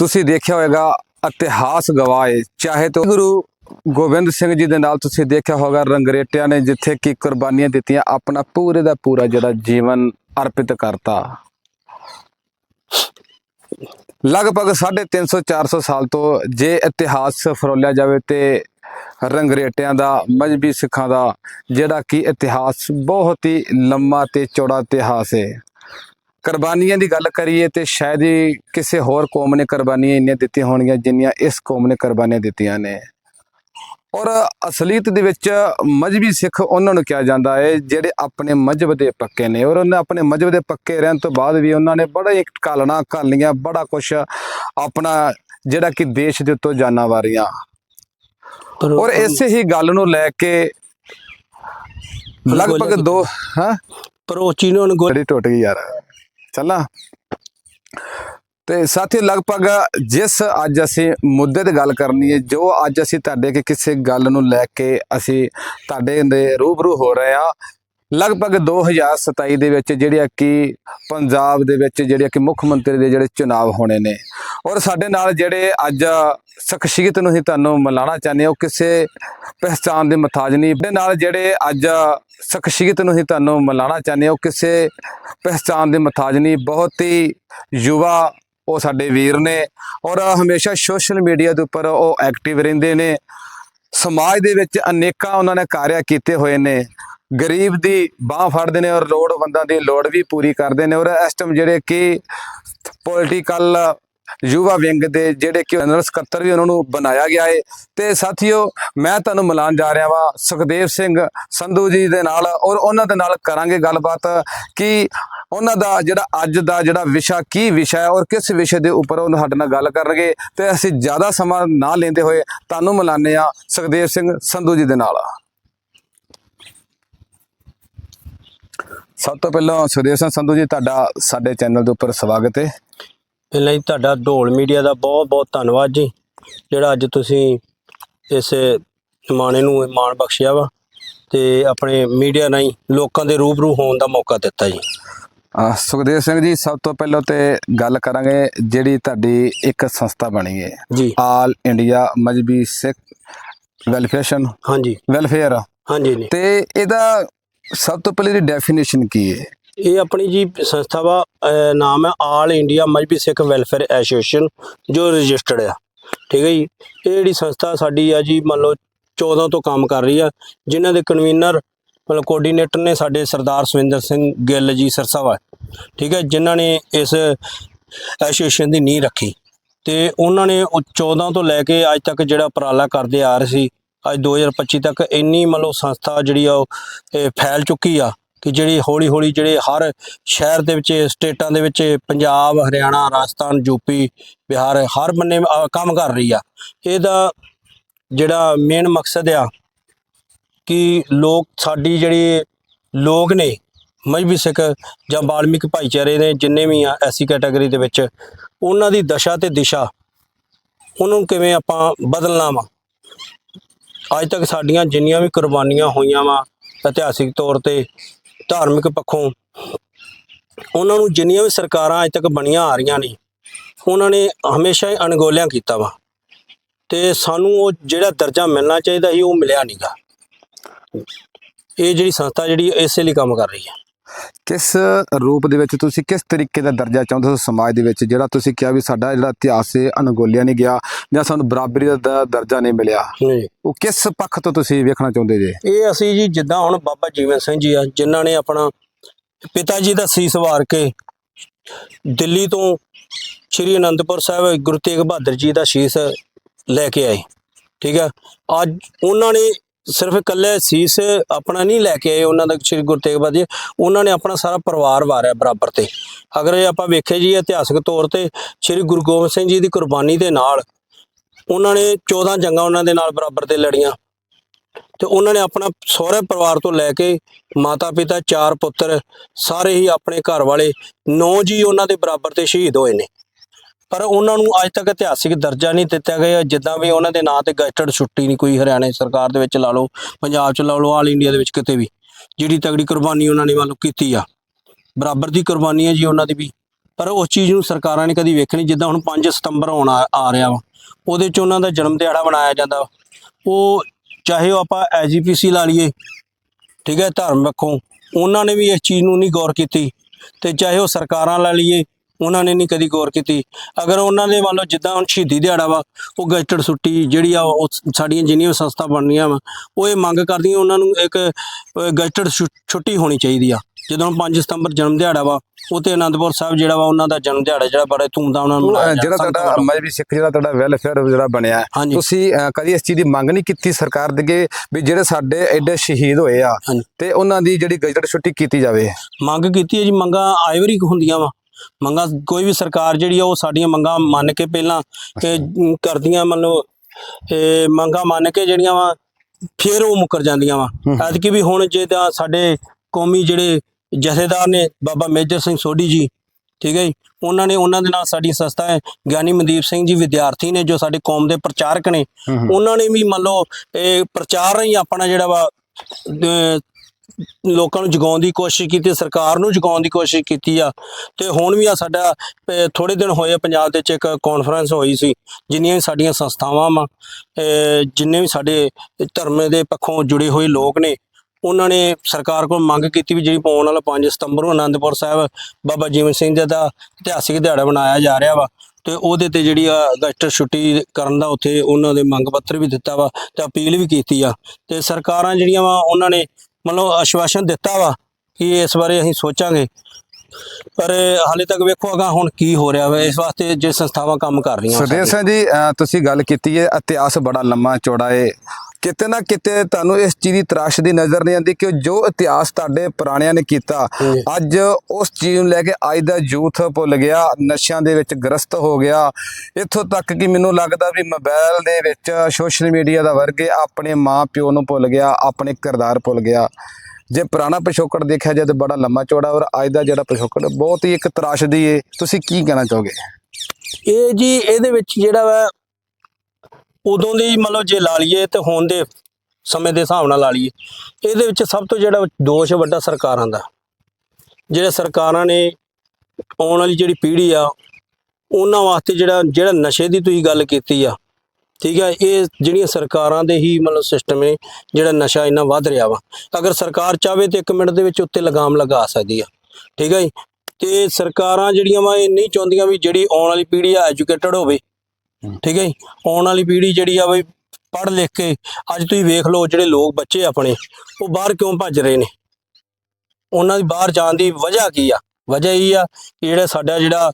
ਤੁਸੀਂ ਦੇਖਿਆ ਹੋਵੇਗਾ ਇਤਿਹਾਸ ਗਵਾਏ, ਚਾਹੇ ਤਾਂ ਗੁਰੂ ਗੋਬਿੰਦ ਸਿੰਘ ਜੀ ਦੇ ਨਾਲ ਤੁਸੀਂ ਦੇਖਿਆ ਹੋਵੇਗਾ ਰੰਗਰੇਟਿਆਂ ਨੇ ਜਿੱਥੇ ਕਿ ਕੁਰਬਾਨੀਆਂ ਦਿੱਤੀਆਂ, ਆਪਣਾ ਪੂਰੇ ਦਾ ਪੂਰਾ ਜਿਹੜਾ ਜੀਵਨ ਅਰਪਿਤ ਕਰਤਾ। ਲਗਭਗ 350 400 ਸਾਲ ਤੋਂ ਜੇ ਇਤਿਹਾਸ ਫਰੋਲਿਆ ਜਾਵੇ ਤੇ ਰੰਗਰੇਟਿਆਂ ਦਾ, ਮਜਬੀ ਸਿੱਖਾਂ ਦਾ, ਜਿਹੜਾ ਕਿ ਇਤਿਹਾਸ ਬਹੁਤ ਹੀ ਲੰਮਾ ਤੇ ਚੌੜਾ ਇਤਿਹਾਸ ਹੈ ਕੁਰਬਾਨੀਆਂ ਦੀ ਗੱਲ ਕਰੀਏ ਤੇ ਸ਼ਾਇਦ ਹੀ ਕਿਸੇ ਹੋਰ ਕੌਮ ਨੇ ਕੁਰਬਾਨੀਆਂ ਇੰਨੀਆਂ ਦਿੱਤੀਆਂ ਹੋਣਗੀਆਂ ਜਿੰਨੀਆਂ ਇਸ ਕੌਮ ਨੇ ਕੁਰਬਾਨੀਆਂ ਦਿੱਤੀਆਂ ਨੇ। ਔਰ ਅਸਲੀਅਤ ਦੇ ਵਿੱਚ ਮਜਬੀ ਸਿੱਖ ਉਹਨਾਂ ਨੂੰ ਕਿਹਾ ਜਾਂਦਾ ਹੈ ਜਿਹੜੇ ਆਪਣੇ ਮਜਬ ਦੇ ਪੱਕੇ ਨੇ। ਔਰ ਉਹਨਾਂ ਆਪਣੇ ਮਜਬ ਦੇ ਪੱਕੇ ਰਹਿਣ ਤੋਂ ਬਾਅਦ ਵੀ ਉਹਨਾਂ ਨੇ ਬੜਾ ਹੀ ਕਾਲਣਾ ਕਾਲੀਆਂ ਬੜਾ ਕੁਝ ਆਪਣਾ ਜਿਹੜਾ ਕਿ ਦੇਸ਼ ਦੇ ਉੱਤੋਂ ਜਾਨਾਂ ਵਾਰੀਆਂ। ਔਰ ਇਸੇ ਹੀ ਗੱਲ ਨੂੰ ਲੈ ਕੇ ਲਗਭਗ ਦੋ ਹਾਂ? ਪਰ ਉਹ ਚੀਨੋਂ ਨੂੰ ਗੋ- ਬੜੀ ਟੁੱਟ ਗਈ ਯਾਰ। ਚੱਲਾਂ। ਤੇ ਸਾਥੀ ਲਗਭਗ ਜਿਸ ਅੱਜ ਅਸੀਂ ਮੁੱਦੇ ਤੇ ਗੱਲ ਕਰਨੀ ਹੈ, ਜੋ ਅੱਜ ਅਸੀਂ ਤੁਹਾਡੇ ਕੇ ਕਿਸੇ ਗੱਲ ਨੂੰ ਲੈ ਕੇ ਅਸੀਂ ਤੁਹਾਡੇ ਦੇ ਰੂਬਰੂ ਹੋ ਰਹੇ ਆ ਲਗਭਗ 2027 ਦੇ ਵਿੱਚ ਜਿਹੜਿਆ ਕਿ ਪੰਜਾਬ ਦੇ ਵਿੱਚ ਜਿਹੜਿਆ ਕਿ ਮੁੱਖ ਮੰਤਰੀ ਦੇ ਜਿਹੜੇ ਚੁਣਾਵ ਹੋਣੇ ਨੇ। ਔਰ ਸਾਡੇ ਨਾਲ ਜਿਹੜੇ ਅੱਜ ਸ਼ਖਸੀਅਤ ਨੂੰ ਹੀ ਤੁਹਾਨੂੰ ਮਿਲਾਣਾ ਚਾਹੁੰਦੇ ਹਾਂ, ਉਹ ਕਿਸੇ ਪਹਿਚਾਨ ਦੇ ਮਤਾਜ ਨਹੀਂ। ਦੇ ਨਾਲ ਜਿਹੜੇ ਅੱਜ ਸ਼ਖਸੀਅਤ ਨੂੰ ਹੀ ਤੁਹਾਨੂੰ ਮਿਲਾਣਾ ਚਾਹੁੰਦੇ ਹਾਂ, ਉਹ ਕਿਸੇ ਪਹਿਚਾਨ ਦੇ ਮਤਾਜ ਨਹੀਂ। ਬਹੁਤ ਹੀ ਯੁਵਾ ਉਹ ਸਾਡੇ ਵੀਰ ਨੇ ਔਰ ਹਮੇਸ਼ਾ ਸੋਸ਼ਲ ਮੀਡੀਆ ਦੇ ਉੱਪਰ ਉਹ ਐਕਟਿਵ ਰਹਿੰਦੇ ਨੇ। ਸਮਾਜ ਦੇ ਵਿੱਚ ਅਨੇਕਾਂ ਉਹਨਾਂ ਨੇ ਕਾਰਿਆ ਕੀਤੇ ਹੋਏ ਨੇ। ਗਰੀਬ ਦੀ ਬਾਹ ਫੜਦੇ ਨੇ ਔਰ ਲੋੜਵੰਦਾਂ ਦੀ ਲੋੜ ਵੀ ਪੂਰੀ ਕਰਦੇ ਨੇ ਔਰ ਇਸ ਟਾਈਮ ਜਿਹੜੇ ਕਿ ਪੋਲੀਟੀਕਲ ਯੁਵਾ ਵਿੰਗ ਦੇ ਜਿਹੜੇ ਕਿ ਜਨਰਲ ਸਕੱਤਰ ਵੀ ਉਹਨਾਂ ਨੂੰ ਬਣਾਇਆ ਗਿਆ ਹੈ ਤੇ ਸਾਥੀਓ, ਮੈਂ ਤੁਹਾਨੂੰ ਮਿਲਾਨ ਜਾ ਰਿਹਾ ਵਾਂ, ਸੁਖਦੇਵ ਸਿੰਘ ਸੰਧੂ ਜੀ ਦੇ ਨਾਲ ਔਰ ਉਹਨਾਂ ਦੇ ਨਾਲ ਕਰਾਂਗੇ ਗੱਲਬਾਤ ਕਿ ਉਹਨਾਂ ਦਾ ਜਿਹੜਾ ਅੱਜ ਦਾ ਜਿਹੜਾ ਵਿਸ਼ਾ, ਕੀ ਵਿਸ਼ਾ ਹੈ ਔਰ ਕਿਸ ਵਿਸ਼ੇ ਦੇ ਉੱਪਰ ਉਹ ਸਾਡੇ ਨਾਲ ਗੱਲ ਕਰਨਗੇ ਤੇ ਅਸੀਂ ਜ਼ਿਆਦਾ ਸਮਾਂ ਨਾ ਲੈਂਦੇ ਹੋਏ ਤੁਹਾਨੂੰ ਮਿਲਾਨੇ ਆ ਸੁਖਦੇਵ ਸਿੰਘ ਸੰਧੂ ਜੀ ਦੇ ਨਾਲ। ਸਭ ਤੋਂ ਪਹਿਲਾਂ ਸੁਖਦੇਵ ਸਿੰਘ ਸੰਧੂ ਜੀ, ਤੁਹਾਡਾ ਸਾਡੇ ਚੈਨਲ ਦੇ ਉੱਪਰ ਸਵਾਗਤ ਹੈ ਪਹਿਲਾਂ ਹੀ ਤੁਹਾਡਾ ਢੋਲ ਮੀਡੀਆ ਦਾ ਬਹੁਤ ਬਹੁਤ ਧੰਨਵਾਦ ਜੀ। ਜਿਹੜਾ ਅੱਜ ਤੁਸੀਂ ਇਸ ਨਿਮਾਣੇ ਨੂੰ ਮਾਣ ਬਖਸ਼ਿਆ ਵਾ ਤੇ ਆਪਣੇ ਮੀਡੀਆ ਰਾਹੀਂ ਲੋਕਾਂ ਦੇ ਰੂਬਰੂ ਹੋਣ ਦਾ ਮੌਕਾ ਦਿੱਤਾ ਜੀ। ਅਹ ਸੁਖਦੇਵ ਸਿੰਘ ਜੀ ਸਭ ਤੋਂ ਪਹਿਲਾਂ ਤੇ ਗੱਲ ਕਰਾਂਗੇ ਜਿਹੜੀ ਤੁਹਾਡੀ ਇੱਕ ਸੰਸਥਾ ਬਣੀ ਹੈ। ਜੀ। All India Mazhabi Sikh welfare ਹਾਂਜੀ। ਵੈਲਫੇਅਰ। ਹਾਂਜੀ ਜੀ। ਤੇ ਇਹਦਾ ਸਭ ਤੋਂ ਪਹਿਲੇ ਦੀ ਡੈਫੀਨੇਸ਼ਨ ਕੀ ਹੈ? ਇਹ ਆਪਣੀ ਜੀ ਸੰਸਥਾ ਵਾ ਨਾਮ ਹੈ all India Mazhabi Sikh welfare association ਜੋ ਰਜਿਸਟਰਡ ਆ। ਠੀਕ ਹੈ ਜੀ? ਇਹ ਜਿਹੜੀ ਸੰਸਥਾ ਸਾਡੀ ਆ ਜੀ, ਮੰਨ ਲਓ 14 ਤੋਂ ਕੰਮ ਕਰ ਰਹੀ ਆ, ਜਿਨ੍ਹਾਂ ਦੇ ਕਨਵੀਨਰ ਮਤਲਬ ਕੋਆਰਡੀਨੇਟਰ ਨੇ ਸਾਡੇ ਸਰਦਾਰ ਸਵਿੰਦਰ ਸਿੰਘ ਗਿੱਲ ਜੀ ਸਰਸਾਵਾ ਠੀਕ ਹੈ? ਜਿਨ੍ਹਾਂ ਨੇ ਇਸ ਐਸੋਸੀਏਸ਼ਨ ਦੀ ਨੀਂਹ ਰੱਖੀ। ਤੇ ਉਹਨਾਂ ਨੇ ਉਹ 14 ਤੋਂ ਲੈ ਕੇ ਅੱਜ ਤੱਕ ਜਿਹੜਾ ਉਪਰਾਲਾ ਕਰਦੇ ਆ ਰਹੇ ਸੀ, ਅੱਜ 2025 ਤੱਕ ਇੰਨੀ ਮਤਲਬ ਸੰਸਥਾ ਜਿਹੜੀ ਆ ਉਹ, ਇਹ ਫੈਲ ਚੁੱਕੀ ਆ। ਕਿ ਜਿਹੜੀ ਹੌਲੀ ਹੌਲੀ ਜਿਹੜੇ ਹਰ ਸ਼ਹਿਰ ਦੇ ਵਿੱਚ, ਸਟੇਟਾਂ ਦੇ ਵਿੱਚ ਪੰਜਾਬ, ਹਰਿਆਣਾ, ਰਾਜਸਥਾਨ, ਯੂਪੀ, ਬਿਹਾਰ ਹਰ ਬੰਨੇ ਕੰਮ ਕਰ ਰਹੀ ਆ। ਇਹਦਾ ਜਿਹੜਾ ਮੇਨ ਮਕਸਦ ਆ ਕਿ ਲੋਕ, ਸਾਡੀ ਜਿਹੜੀ ਲੋਕ ਨੇ ਮਜਬੀ ਸਿੱਖ ਜਾਂ ਬਾਲਮਿਕ ਭਾਈਚਾਰੇ ਨੇ, ਜਿੰਨੇ ਵੀ ਆ ਐਸੀ ਕੈਟਾਗਰੀ ਦੇ ਵਿੱਚ, ਉਹਨਾਂ ਦੀ ਦਸ਼ਾ ਤੇ ਦਿਸ਼ਾ, ਉਹਨੂੰ ਕਿਵੇਂ ਆਪਾਂ ਬਦਲਣਾ ਵਾ। ਅੱਜ ਤੱਕ ਸਾਡੀਆਂ ਜਿੰਨੀਆਂ ਵੀ ਕੁਰਬਾਨੀਆਂ ਹੋਈਆਂ ਵਾ, ਇਤਿਹਾਸਿਕ ਤੌਰ ਤੇ ਧਾਰਮਿਕ ਪੱਖੋਂ ਉਹਨਾਂ ਨੂੰ ਜਿੰਨੀਆਂ ਵੀ ਸਰਕਾਰਾਂ ਅੱਜ ਤੱਕ ਬਣੀਆਂ ਆ ਰਹੀਆਂ ਨੇ, ਉਹਨਾਂ ਨੇ ਹਮੇਸ਼ਾ ਹੀ ਅਣਗੌਲਿਆਂ ਕੀਤਾ ਵਾ। ਤੇ ਸਾਨੂੰ ਉਹ ਜਿਹੜਾ ਦਰਜਾ ਮਿਲਣਾ ਚਾਹੀਦਾ ਸੀ, ਉਹ ਮਿਲਿਆ ਨਹੀਂਗਾ ਇਹ ਜਿਹੜੀ ਸੰਸਥਾ ਜਿਹੜੀ ਇਸੇ ਲਈ ਕੰਮ ਕਰ ਰਹੀ ਹੈ ਕਿਸ ਰੂਪ ਦੇ ਵਿੱਚ ਤੁਸੀਂ ਕਿਸ ਤਰੀਕੇ ਦਾ ਦਰਜਾ ਚਾਹੁੰਦੇ ਹੋ ਸਮਾਜ ਦੇ ਵਿੱਚ ਜਿਹੜਾ ਤੁਸੀਂ ਕਿਹਾ ਵੀ ਸਾਡਾ ਜਿਹੜਾ ਇਤਿਹਾਸ ਹੈ ਅਣਗੋਲਿਆ ਨਹੀਂ ਗਿਆ ਜਾਂ ਸਾਨੂੰ ਬਰਾਬਰੀ ਦਾ ਦਰਜਾ ਨਹੀਂ ਮਿਲਿਆ? ਉਹ ਕਿਸ ਪੱਖ ਤੋਂ ਤੁਸੀਂ ਵੇਖਣਾ ਚਾਹੁੰਦੇ ਜੇ? ਇਹ ਅਸੀਂ ਜੀ ਜਿੱਦਾਂ ਹੁਣ ਬਾਬਾ ਜੀਵਨ ਸਿੰਘ ਜੀ ਆ ਜਿਨ੍ਹਾਂ ਨੇ ਆਪਣਾ ਪਿਤਾ ਜੀ ਦਾ ਸੀਸ ਵਾਰ ਕੇ ਦਿੱਲੀ ਤੋਂ ਸ਼੍ਰੀ ਅਨੰਦਪੁਰ ਸਾਹਿਬ ਗੁਰੂ ਤੇਗ ਬਹਾਦਰ ਜੀ ਦਾ ਸ਼ੀਸ ਲੈ ਕੇ ਆਏ ਠੀਕ ਹੈ? ਅੱਜ ਉਹਨਾਂ ਨੇ ਸਿਰਫ ਇਕੱਲੇ ਸੀਸ ਆਪਣਾ ਨਹੀਂ ਲੈ ਕੇ ਆਏ, ਉਹਨਾਂ ਦਾ ਸ਼੍ਰੀ ਗੁਰੂ ਤੇਗ ਬਹਾਦਰ ਜੀ, ਉਹਨਾਂ ਨੇ ਆਪਣਾ ਸਾਰਾ ਪਰਿਵਾਰ ਵਾਰਿਆ ਬਰਾਬਰ ਤੇ। ਅਗਰ ਇਹ ਆਪਾਂ ਵੇਖੇ ਜੀ ਇਤਿਹਾਸਕ ਤੌਰ ਤੇ ਸ਼੍ਰੀ ਗੁਰੂ ਗੋਬਿੰਦ ਸਿੰਘ ਜੀ ਦੀ ਕੁਰਬਾਨੀ ਦੇ ਨਾਲ ਉਹਨਾਂ ਨੇ 14 ਜੰਗਾਂ ਉਹਨਾਂ ਦੇ ਨਾਲ ਬਰਾਬਰ ਤੇ ਲੜੀਆਂ ਤੇ ਉਹਨਾਂ ਨੇ ਆਪਣਾ ਸਹੁਰੇ ਪਰਿਵਾਰ ਤੋਂ ਲੈ ਕੇ ਮਾਤਾ ਪਿਤਾ, ਚਾਰ ਪੁੱਤਰ, ਸਾਰੇ ਹੀ ਆਪਣੇ ਘਰ ਵਾਲੇ ਨੌ ਜੀ ਉਹਨਾਂ ਦੇ ਬਰਾਬਰ ਤੇ ਸ਼ਹੀਦ ਹੋਏ ਨੇ। ਪਰ ਉਹਨਾਂ ਨੂੰ ਅੱਜ ਤੱਕ ਇਤਿਹਾਸਿਕ ਦਰਜਾ ਨਹੀਂ ਦਿੱਤਾ ਗਿਆ। ਜਿੱਦਾਂ ਵੀ ਉਹਨਾਂ ਦੇ ਨਾਂ ਤੇ ਗਜਟਡ ਛੁੱਟੀ ਨਹੀਂ, ਕੋਈ ਹਰਿਆਣੇ ਸਰਕਾਰ ਦੇ ਵਿੱਚ ਲਾ ਲਓ, ਪੰਜਾਬ ਚ ਲਾ ਲਓ, ਆਲ ਇੰਡੀਆ ਦੇ ਵਿੱਚ ਕਿਤੇ ਵੀ, ਜਿਹੜੀ ਤਗੜੀ ਕੁਰਬਾਨੀ ਉਹਨਾਂ ਨੇ ਮੰਨ ਲਓ ਕੀਤੀ ਆ। ਬਰਾਬਰ ਦੀ ਕੁਰਬਾਨੀ ਹੈ ਜੀ ਉਹਨਾਂ ਦੀ ਵੀ। ਪਰ ਉਸ ਚੀਜ਼ ਨੂੰ ਸਰਕਾਰਾਂ ਨੇ ਕਦੀ ਵੇਖਣੀ, ਜਿੱਦਾਂ ਹੁਣ 5 ਸਤੰਬਰ ਆਉਣ ਆ ਆ ਰਿਹਾ ਵਾ, ਉਹਦੇ 'ਚ ਉਹਨਾਂ ਦਾ ਜਨਮ ਦਿਹਾੜਾ ਮਨਾਇਆ ਜਾਂਦਾ ਵਾ। ਉਹ ਚਾਹੇ ਉਹ ਆਪਾਂ ਐਜੀਪੀਸੀ ਲਾ ਲਈਏ, ਠੀਕ ਹੈ, ਧਰਮ ਰੱਖੋ ਉਹਨਾਂ ਨੇ ਵੀ ਇਸ ਚੀਜ਼ ਨੂੰ ਨਹੀਂ ਗੌਰ ਕੀਤੀ। ਤੇ ਚਾਹੇ ਉਹ ਸਰਕਾਰਾਂ ਲਾ ਲਈਏ ਉਹਨਾਂ ਨੇ ਨਹੀਂ ਕਦੀ ਗੌਰ ਕੀਤੀ। ਅਗਰ ਉਹਨਾਂ ਦੇ ਮੰਨ ਲਓ ਜਿੱਦਾਂ ਹੁਣ ਸ਼ਹੀਦੀ ਦਿਹਾੜਾ ਵਾ ਉਹ ਗਜਟਡ ਛੁੱਟੀ ਜਿਹੜੀ ਆ ਉਹ ਸਾਡੀਆਂ ਜਿੰਨੀਆਂ ਸੰਸਥਾ ਬਣਨੀਆਂ ਵਾ ਉਹ ਇਹ ਮੰਗ ਕਰਦੀਆਂ ਉਹਨਾਂ ਨੂੰ ਇੱਕ ਗਜਟਡ ਛੁੱਟੀ ਹੋਣੀ ਚਾਹੀਦੀ ਆ। ਜਦੋਂ 5 ਸਤੰਬਰ ਜਨਮ ਦਿਹਾੜਾ ਵਾ ਉਹ ਤੇ ਆਨੰਦਪੁਰ ਸਾਹਿਬ ਜਿਹੜਾ ਵਾ ਉਹਨਾਂ ਦਾ ਜਨਮ ਦਿਹਾੜਾ ਜਿਹੜਾ ਬੜੇ ਧੂਮਧਾਮ ਨਾਲ ਉਹ, ਮਨਾਇਆ ਅ, ਜਿਹੜਾ ਤੁਹਾਡਾ ਮਜਬੀ ਸਿੱਖ ਜਿਹੜਾ ਤੁਹਾਡਾ ਵੈਲਫੇਅਰ ਜਿਹੜਾ ਬਣਿਆ। ਤੁਸੀਂ ਕਦੀ ਇਸ ਚੀਜ਼ ਦੀ ਮੰਗ ਨਹੀਂ ਕੀਤੀ ਸਰਕਾਰ ਦੇ ਅੱਗੇ ਵੀ ਜਿਹੜੇ ਸਾਡੇ ਐਡੇ ਸ਼ਹੀਦ ਹੋਏ ਆ। ਤੇ ਉਹਨਾਂ ਦੀ ਜਿਹੜੀ ਗਜਟ ਛੁੱਟੀ ਕੀਤੀ ਜਾਵੇ? ਮੰਗ ਕੀਤੀ ਹੈ ਜੀ ਮੰਗਾਂ ਆਏ ਵਾਰੀ ਹੁੰਦੀਆਂ ਵਾ। ਮੰਗਾਂ ਕੋਈ ਵੀ ਸਰਕਾਰ ਜਿਹੜੀ ਆ ਉਹ ਸਾਡੀਆਂ ਮੰਗਾਂ ਮੰਨ ਕੇ ਪਹਿਲਾਂ ਕਿ ਕਰਦੀਆਂ ਮੰਨ ਲਓ ਇਹ ਮੰਗਾਂ ਮੰਨ ਕੇ ਜਿਹੜੀਆਂ ਵਾ ਫਿਰ ਉਹ ਮੁੱਕਰ ਜਾਂਦੀਆਂ ਵਾ। ਐਤਕੀ ਵੀ ਹੁਣ ਜੇ ਤਾਂ ਸਾਡੇ ਕੌਮੀ ਜਿਹੜੇ ਜਥੇਦਾਰ ਨੇ ਬਾਬਾ ਮੇਜਰ ਸਿੰਘ ਸੋਢੀ ਜੀ ਠੀਕ ਹੈ ਜੀ ਉਹਨਾਂ ਨੇ ਉਹਨਾਂ ਦੇ ਨਾਲ ਸਾਡੀ ਸੰਸਥਾ ਹੈ ਗਿਆਨੀ ਮਨਦੀਪ ਸਿੰਘ ਜੀ ਵਿਦਿਆਰਥੀ ਨੇ ਜੋ ਸਾਡੇ ਕੌਮ ਦੇ ਪ੍ਰਚਾਰਕ ਨੇ। ਉਹਨਾਂ ਨੇ ਵੀ ਮੰਨ ਲਓ ਇਹ ਪ੍ਰਚਾਰ ਰਾਹੀਂ ਆਪਣਾ ਜਿਹੜਾ ਵਾ ਲੋਕਾਂ ਨੂੰ ਜਗਾਉਣ ਦੀ ਕੋਸ਼ਿਸ਼ ਕੀਤੀ, ਸਰਕਾਰ ਨੂੰ ਜਗਾਉਣ ਦੀ ਕੋਸ਼ਿਸ਼ ਕੀਤੀ ਆ। ਤੇ ਹੁਣ ਵੀ ਆ ਸਾਡਾ ਥੋੜੇ ਦਿਨ ਹੋਏ ਪੰਜਾਬ ਦੇ ਵਿੱਚ ਇੱਕ ਕਾਨਫਰੰਸ ਹੋਈ ਸੀ, ਜਿੰਨੀਆਂ ਵੀ ਸਾਡੀਆਂ ਸੰਸਥਾਵਾਂ ਵਾ ਜਿੰਨੇ ਵੀ ਸਾਡੇ ਧਰਮ ਦੇ ਪੱਖੋਂ ਜੁੜੇ ਹੋਏ ਲੋਕ ਨੇ, ਉਹਨਾਂ ਨੇ ਸਰਕਾਰ ਕੋਲ ਮੰਗ ਕੀਤੀ ਵੀ ਜਿਹੜੀ ਪਾਉਣ ਵਾਲਾ 5 ਸਤੰਬਰ ਨੂੰ ਆਨੰਦਪੁਰ ਸਾਹਿਬ, ਬਾਬਾ ਜੀਵਨ ਸਿੰਘ ਜੀ ਦਾ ਇਤਿਹਾਸਿਕ ਦਿਹਾੜਾ ਮਨਾਇਆ ਜਾ ਰਿਹਾ ਵਾ। ਤੇ ਉਹਦੇ ਤੇ ਜਿਹੜੀ ਆ ਅਗਸਟ ਛੁੱਟੀ ਕਰਨ ਦਾ ਉੱਥੇ ਉਹਨਾਂ ਦੇ ਮੰਗ ਪੱਤਰ ਵੀ ਦਿੱਤਾ ਵਾ, ਤੇ ਅਪੀਲ ਵੀ ਕੀਤੀ ਆ। ਤੇ ਸਰਕਾਰਾਂ ਜਿਹੜੀਆਂ ਵਾ, ਉਹਨਾਂ ਨੇ ਮਤਲਬ ਆਸ਼ਵਾਸਨ ਦਿੱਤਾ ਵਾ ਕਿ ਇਸ ਬਾਰੇ ਅਸੀਂ ਸੋਚਾਂਗੇ। ਪਰ ਹਾਲੇ ਤੱਕ ਵੇਖੋ ਅਗਾ ਹੁਣ ਕੀ ਹੋ ਰਿਹਾ ਵਾ ਇਸ ਵਾਸਤੇ ਜੇ ਸੰਸਥਾਵਾਂ ਕੰਮ ਕਰ ਰਹੀਆਂ ਸੁਖਦੇਵ ਸਿੰਘ ਜੀ ਤੁਸੀਂ ਗੱਲ ਕੀਤੀ ਹੈ ਇਤਿਹਾਸ ਬੜਾ ਲੰਮਾ ਚੌੜਾ ਹੈ ਕਿਤੇ ਨਾ ਕਿਤੇ ਤੁਹਾਨੂੰ ਇਸ ਚੀਜ਼ ਦੀ ਤਰਾਸ਼ ਦੀ ਨਜ਼ਰ ਨਹੀਂ ਆਉਂਦੀ ਕਿ ਜੋ ਇਤਿਹਾਸ ਤੁਹਾਡੇ ਪੁਰਾਣਿਆਂ ਨੇ ਕੀਤਾ। ਅੱਜ ਉਸ ਚੀਜ਼ ਨੂੰ ਲੈ ਕੇ ਅੱਜ ਦਾ ਯੂਥ ਭੁੱਲ ਗਿਆ ਨਸ਼ਿਆਂ ਦੇ ਵਿੱਚ ਗ੍ਰਸਤ ਹੋ ਗਿਆ। ਇੱਥੋਂ ਤੱਕ ਕਿ ਮੈਨੂੰ ਲੱਗਦਾ ਵੀ ਮੋਬਾਈਲ ਦੇ ਵਿੱਚ ਸੋਸ਼ਲ ਮੀਡੀਆ ਦਾ ਵਰਗੇ ਆਪਣੇ ਮਾਂ ਪਿਓ ਨੂੰ ਭੁੱਲ ਗਿਆ ਆਪਣੇ ਕਿਰਦਾਰ ਭੁੱਲ ਗਿਆ। ਜੇ ਪੁਰਾਣਾ ਪਿਛੋਕੜ ਦੇਖਿਆ ਜਾਏ ਤਾਂ ਬੜਾ ਲੰਮਾ ਚੌੜਾ ਔਰ ਅੱਜ ਦਾ ਜਿਹੜਾ ਪਿਛੋਕੜ ਬਹੁਤ ਹੀ ਇੱਕ ਤਰਾਸ਼ਦੀ ਹੈ ਤੁਸੀਂ ਕੀ ਕਹਿਣਾ ਚਾਹੋਗੇ? ਇਹ ਜੀ ਇਹਦੇ ਵਿੱਚ ਜਿਹੜਾ ਵਾ ਉਦੋਂ ਦੀ ਮਤਲਬ ਜੇ ਲਾ ਲਈਏ ਤੇ ਹੁਣ ਦੇ ਸਮੇਂ ਦੇ ਹਿਸਾਬ ਨਾਲ ਲਾ ਲਈਏ, ਇਹਦੇ ਵਿੱਚ ਸਭ ਤੋਂ ਜਿਹੜਾ ਦੋਸ਼ ਵੱਡਾ ਸਰਕਾਰਾਂ ਦਾ। ਜਿਹੜੇ ਸਰਕਾਰਾਂ ਨੇ ਆਉਣ ਵਾਲੀ ਜਿਹੜੀ ਪੀੜ੍ਹੀ ਆ, ਉਹਨਾਂ ਵਾਸਤੇ ਜਿਹੜਾ ਜਿਹੜਾ ਨਸ਼ੇ ਦੀ ਤੁਸੀਂ ਗੱਲ ਕੀਤੀ ਆ, ਠੀਕ ਹੈ ਇਹ ਜਿਹੜੀਆਂ ਸਰਕਾਰਾਂ ਦੇ ਹੀ ਮਤਲਬ ਸਿਸਟਮ ਹੈ ਜਿਹੜਾ ਨਸ਼ਾ ਇੰਨਾ ਵੱਧ ਰਿਹਾ ਵਾ, ਅਗਰ ਸਰਕਾਰ ਚਾਹਵੇ ਤੇ 1 ਮਿੰਟ ਦੇ ਵਿੱਚ ਉੱਤੇ ਲਗਾਮ ਲਗਾ ਸਕਦੀ ਆ, ਠੀਕ ਹੈ ਜੀ। ਤੇ ਸਰਕਾਰਾਂ ਜਿਹੜੀਆਂ ਵਾ, ਇਹ ਨਹੀਂ ਚਾਹੁੰਦੀਆਂ ਵੀ ਜਿਹੜੀ ਆਉਣ ਵਾਲੀ ਪੀੜ੍ਹੀ ਆ ਐਜੂਕੇਟਡ ਹੋਵੇ ਠੀਕ ਹੈ ਜੀ? ਆਉਣ ਵਾਲੀ ਪੀੜ੍ਹੀ ਜਿਹੜੀ ਆ ਵੀ ਪੜ੍ਹ ਲਿਖ ਕੇ ਅੱਜ ਤੁਸੀਂ ਵੇਖ ਲਓ ਜਿਹੜੇ ਲੋਕ ਬੱਚੇ ਆਪਣੇ, ਉਹ ਬਾਹਰ ਕਿਉਂ ਭੱਜ ਰਹੇ ਨੇ? ਉਹਨਾਂ ਦੀ ਬਾਹਰ ਜਾਣ ਦੀ ਵਜ੍ਹਾ ਕੀ ਆ? ਵਜ੍ਹਾ ਇਹ ਆ ਕਿ ਜਿਹੜਾ ਸਾਡਾ ਜਿਹੜਾ